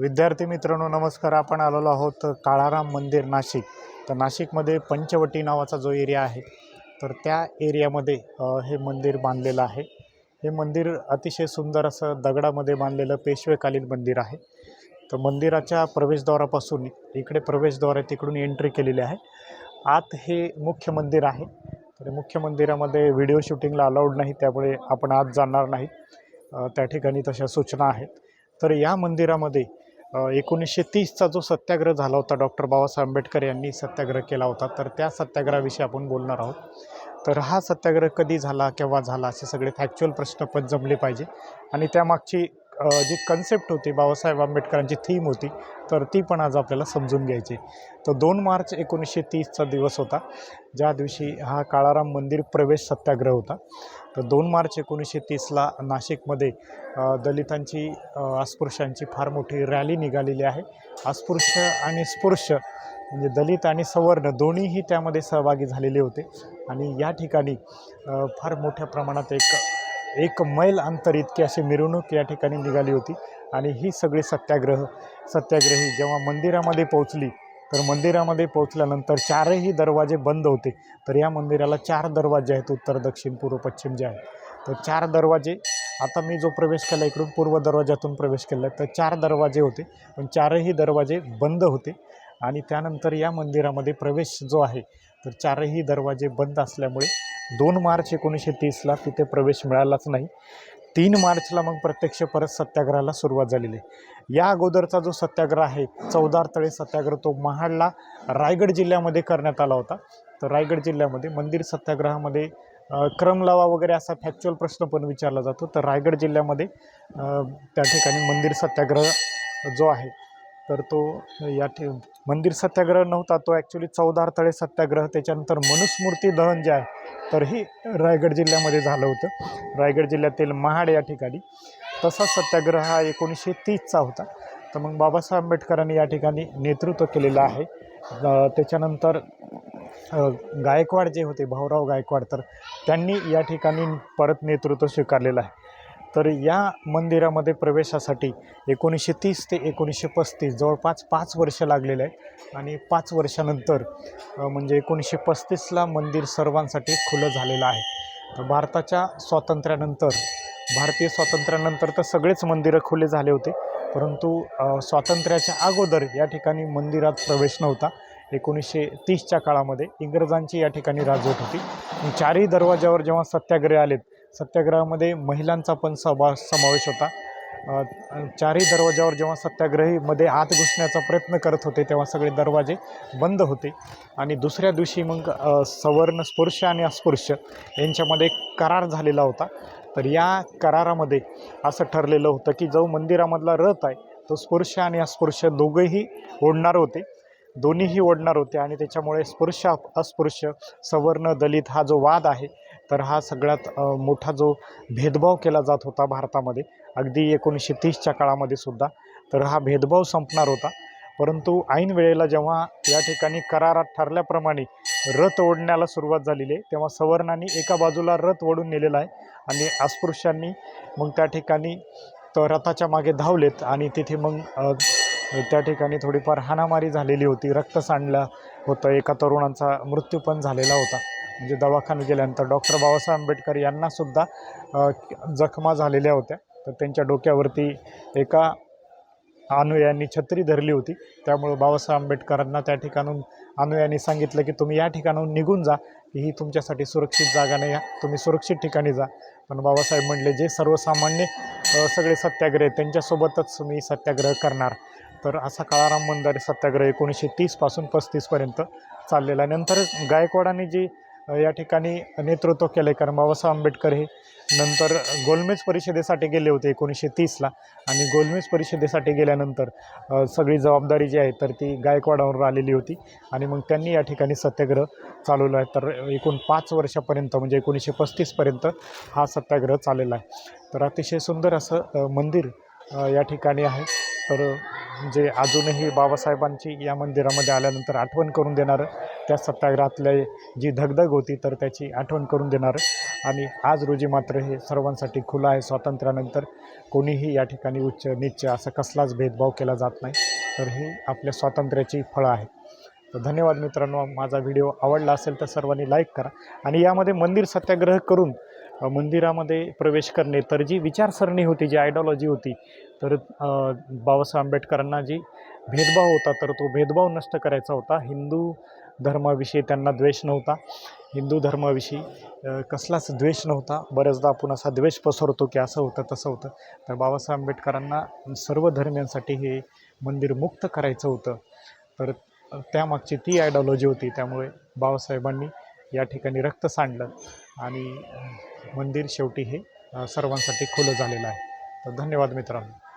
विद्यार्थी मित्रांनो नमस्कार. आपण आलेलो आहोत काळाराम मंदिर नाशिक. तर नाशिकमध्ये पंचवटी नावाचा जो एरिया आहे तर त्या एरियामध्ये हे मंदिर बांधलेलं आहे. हे मंदिर अतिशय सुंदर असं दगडामध्ये बांधलेलं पेशवेकालीन मंदिर आहे. तर मंदिराच्या प्रवेशद्वारापासून इकडे प्रवेशद्वार आहे तिकडून एंट्री केलेली आहे. आत हे मुख्य मंदिर आहे. तर मुख्य मंदिरामध्ये व्हिडिओ शूटिंगला अलाउड नाही त्यामुळे आपण आत जाणार नाही. त्या ठिकाणी तशा सूचना आहेत. तर या मंदिरामध्ये एकोणीसशे तीसचा जो सत्याग्रह झाला होता डॉक्टर बाबासाहेब आंबेडकर यांनी सत्याग्रह केला होता तर त्या सत्याग्रहाविषयी आपण बोलणार आहोत. तर हा सत्याग्रह कधी झाला केव्हा झाला असे सगळे फॅक्च्युअल प्रश्न पण जमले पाहिजे. आणि त्यामागची जी कन्सेप्ट होती बाबासाहेब आंबेडकरांची थीम होती तर ती पण आज आपल्याला समजून घ्यायची तर दोन मार्च एकोणीसशे तीसचा दिवस होता ज्या दिवशी हा काळाराम मंदिर प्रवेश सत्याग्रह होता. तर दोन मार्च एकोणीसशे तीसला नाशिकमध्ये दलितांची अस्पृश्यांची फार मोठी रॅली निघालेली आहे. अस्पृश्य आणि स्पृश्य म्हणजे दलित आणि सवर्ण दोन्हीही त्यामध्ये सहभागी झालेले होते. आणि या ठिकाणी फार मोठ्या प्रमाणात एक एक मैल अंतर इतकी अशी मिरवणूक या ठिकाणी निघाली होती. आणि ही सगळी सत्याग्रह सत्याग्रही जेव्हा मंदिरामध्ये पोहोचली तर मंदिरामध्ये पोहोचल्यानंतर चारही दरवाजे बंद होते. तर या मंदिराला चार दरवाजे आहेत उत्तर दक्षिण पूर्व पश्चिम जे आहेत. तर चार दरवाजे आता मी जो प्रवेश केला इकडून पूर्व दरवाज्यातून प्रवेश केला आहे तर चार दरवाजे होते. पण चारही दरवाजे बंद होते. आणि त्यानंतर या मंदिरामध्ये प्रवेश जो आहे तर चारही दरवाजे बंद असल्यामुळे दोन मार्च एकोणीसशे तीसला तिथे प्रवेश मिळालाच नाही. तीन मार्चला मग प्रत्यक्ष परत सत्याग्रहाला सुरुवात झालेली आहे. या अगोदरचा जो सत्याग्रह आहे चौदार तळे सत्याग्रह तो महाडला रायगड जिल्ह्यामध्ये करण्यात आला होता. तर रायगड जिल्ह्यामध्ये मंदिर सत्याग्रहामध्ये क्रम लावा वगैरे असा फॅक्च्युअल प्रश्न पण विचारला जातो. तर रायगड जिल्ह्यामध्ये त्या ठिकाणी मंदिर सत्याग्रह जो आहे तर तो या ठे मंदिर सत्याग्रह नव्हता. तो ॲक्च्युली चौदार तळे सत्याग्रह त्याच्यानंतर मनुस्मृती दहन जे आहे तर ही रायगड जिल्ह्यामध्ये झालं होतं. रायगड जिल्ह्यातील महाड या ठिकाणी. तसाच सत्याग्रह हा एकोणीसशे तीसचा होता. तर मग बाबासाहेब आंबेडकरांनी या ठिकाणी नेतृत्व केलेलं आहे. त्याच्यानंतर गायकवाड जे होते भाऊराव गायकवाड तर त्यांनी या ठिकाणी परत नेतृत्व स्वीकारलेलं आहे. तर या मंदिरामध्ये प्रवेशासाठी एकोणीसशे तीस ते एकोणीसशे पस्तीस जवळपास पाच वर्ष लागलेले आहे आणि पाच वर्षानंतर म्हणजे एकोणीसशे पस्तीसला मंदिर सर्वांसाठी खुलं झालेलं आहे. तर भारताच्या स्वातंत्र्यानंतर भारतीय स्वातंत्र्यानंतर तर सगळेच मंदिरं खुले झाले होते. परंतु स्वातंत्र्याच्या अगोदर या ठिकाणी मंदिरात प्रवेश नव्हता. एकोणीसशे तीसच्या काळामध्ये इंग्रजांची या ठिकाणी राजवट होती. चारही दरवाज्यावर जेव्हा सत्याग्रह आलेत सत्याग्रहामध्ये महिलांचा पण सभा समावेश होता. चारही दरवाज्यावर जेव्हा सत्याग्रहीमध्ये आत घुसण्याचा प्रयत्न करत होते तेव्हा सगळे दरवाजे बंद होते. आणि दुसऱ्या दिवशी मग सवर्ण स्पृश्य आणि अस्पृश्य यांच्यामध्ये करार झालेला होता. तर या करारामध्ये असं ठरलेलं होतं की जो मंदिरामधला रथ आहे तो स्पृश्य आणि अस्पृश्य दोघंही ओढणार होते. दोन्हीही ओढणार होते आणि त्याच्यामुळे स्पृश्य अस्पृश्य सवर्ण दलित हा जो वाद आहे तर हा सगळ्यात मोठा जो भेदभाव केला जात होता भारतामध्ये अगदी एकोणीसशे तीसच्या काळामध्ये सुद्धा तर हा भेदभाव संपणार होता. परंतु ऐन वेळेला जेव्हा या ठिकाणी करारात ठरल्याप्रमाणे रथ ओढण्याला सुरुवात झालेली आहे तेव्हा सवर्णांनी एका बाजूला रथ ओढून नेलेला आहे आणि अस्पृश्यांनी मग त्या ठिकाणी तो रथाच्या मागे धावलेत आणि तिथे मग त्या ठिकाणी थोडीफार हाणामारी झालेली होती रक्त सांडलं होतं एका तरुणांचा मृत्यू पण झालेला होता. म्हणजे दवाखान्यात गेल्यानंतर डॉक्टर बाबासाहेब आंबेडकर यांनासुद्धा जखमा झालेल्या होत्या. तर त्यांच्या डोक्यावरती एका अनुयांनी छत्री धरली होती. त्यामुळं बाबासाहेब आंबेडकरांना त्या ठिकाणून अनुयांनी सांगितलं की तुम्ही या ठिकाणाहून निघून जा. की ही तुमच्यासाठी सुरक्षित जागा नाही या तुम्ही सुरक्षित ठिकाणी जा. पण बाबासाहेब म्हणले जे सर्वसामान्य सगळे सत्याग्रह आहेत त्यांच्यासोबतच मी सत्याग्रह करणार. तर असा काळाराम मंदारी सत्याग्रह एकोणीसशे तीसपासून पस्तीसपर्यंत चाललेला आहे. नंतर गायकवाडांनी जी या ठिकाणी नेतृत्व केलं आहे कारण बाबासाहेब आंबेडकर हे नंतर गोलमेज परिषदेसाठी गेले होते एकोणीसशे तीसला. आणि गोलमेज परिषदेसाठी गेल्यानंतर सगळी जबाबदारी जी आहे तर ती गायकवाडावर आलेली होती. आणि मग त्यांनी या ठिकाणी सत्याग्रह चालवला आहे. तर एकूण पाच वर्षापर्यंत म्हणजे एकोणीसशे पस्तीसपर्यंत हा सत्याग्रह चाललेला आहे. तर अतिशय सुंदर असं मंदिर या ठिकाणी आहे. तर जे अजूनही बाबासाहेबांची या मंदिरामध्ये आल्यानंतर आठवण करून देणारं त्या सत्याग्रहातल्या जी धगधग होती तर त्याची आठवण करून देणारं. आणि आज रोजी मात्र हे सर्वांसाठी खुलं आहे. स्वातंत्र्यानंतर कोणीही या ठिकाणी उच्च निच्च असा कसलाच भेदभाव केला जात नाही. तर ही आपल्या स्वातंत्र्याची फळं आहे तर धन्यवाद मित्रांनो. माझा व्हिडिओ आवडला असेल तर सर्वांनी लाईक करा. आणि यामध्ये मंदिर सत्याग्रह करून मंदिरामध्ये प्रवेश करणे तर जी विचारसरणी होती जी आयडिओलॉजी होती तर बाबासाहेब आंबेडकरांना जी भेदभाव होता तर तो भेदभाव नष्ट करायचा होता. हिंदू धर्माविषयी त्यांना द्वेष नव्हता. हिंदू धर्माविषयी कसलाच द्वेष नव्हता. बऱ्याचदा आपण असा द्वेष पसरतो की असं होतं तसं होतं. तर बाबासाहेब आंबेडकरांना सर्व धर्मियांसाठी हे मंदिर मुक्त करायचं होतं. तर त्यामागची ती आयडॉलॉजी होती. त्यामुळे बाबासाहेबांनी या ठिकाणी रक्त सांडलं आणि मंदिर शेवटी हे सर्वांसाठी खुलं झालेलं आहे. तर धन्यवाद मित्रांनो.